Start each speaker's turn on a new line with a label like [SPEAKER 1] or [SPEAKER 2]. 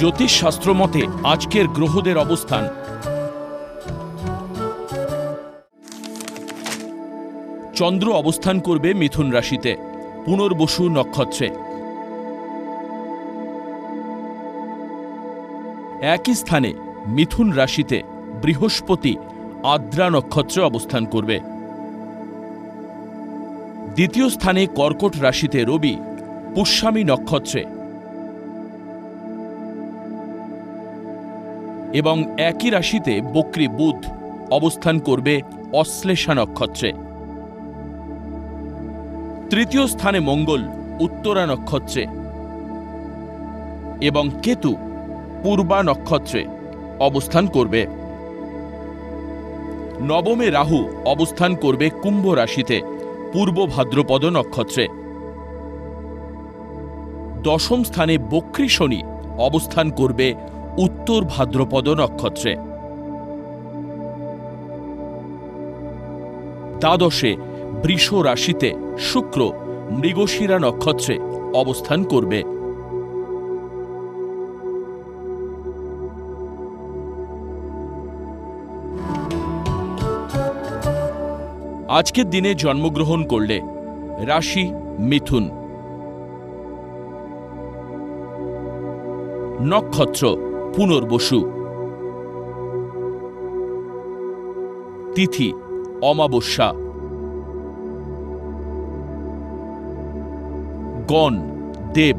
[SPEAKER 1] জ্যোতিষশাস্ত্র মতে আজকের গ্রহদের অবস্থান। চন্দ্র অবস্থান করবে মিথুন রাশিতে, পুনর্বসু নক্ষত্রে। একই স্থানে মিথুন রাশিতে বৃহস্পতি আদ্রা নক্ষত্রে অবস্থান করবে। দ্বিতীয় স্থানে কর্কট রাশিতে রবি, পুষ্যামী নক্ষত্রে। এবং একই রাশিতে বক্রী বুধ অবস্থান করবে অশ্লেষা নক্ষত্রে। তৃতীয় স্থানে মঙ্গল, উত্তরা নক্ষত্রে। এবং কেতু, পূর্বা নক্ষত্রে অবস্থান করবে। নবমে রাহু অবস্থান করবে কুম্ভ রাশিতে, পূর্ব ভাদ্রপদ নক্ষত্রে। দশম স্থানে বক্রী শনি অবস্থান করবে উত্তর ভাদ্রপদ নক্ষত্রে। দ্বাদশে বৃষ রাশিতে শুক্র মৃগশিরা নক্ষত্রে অবস্থান করবে। আজকের দিনে জন্মগ্রহণ করলে রাশি মিথুন। নক্ষত্র পুনর্বসু। তিথি অমাবস্যা। গণ দেব।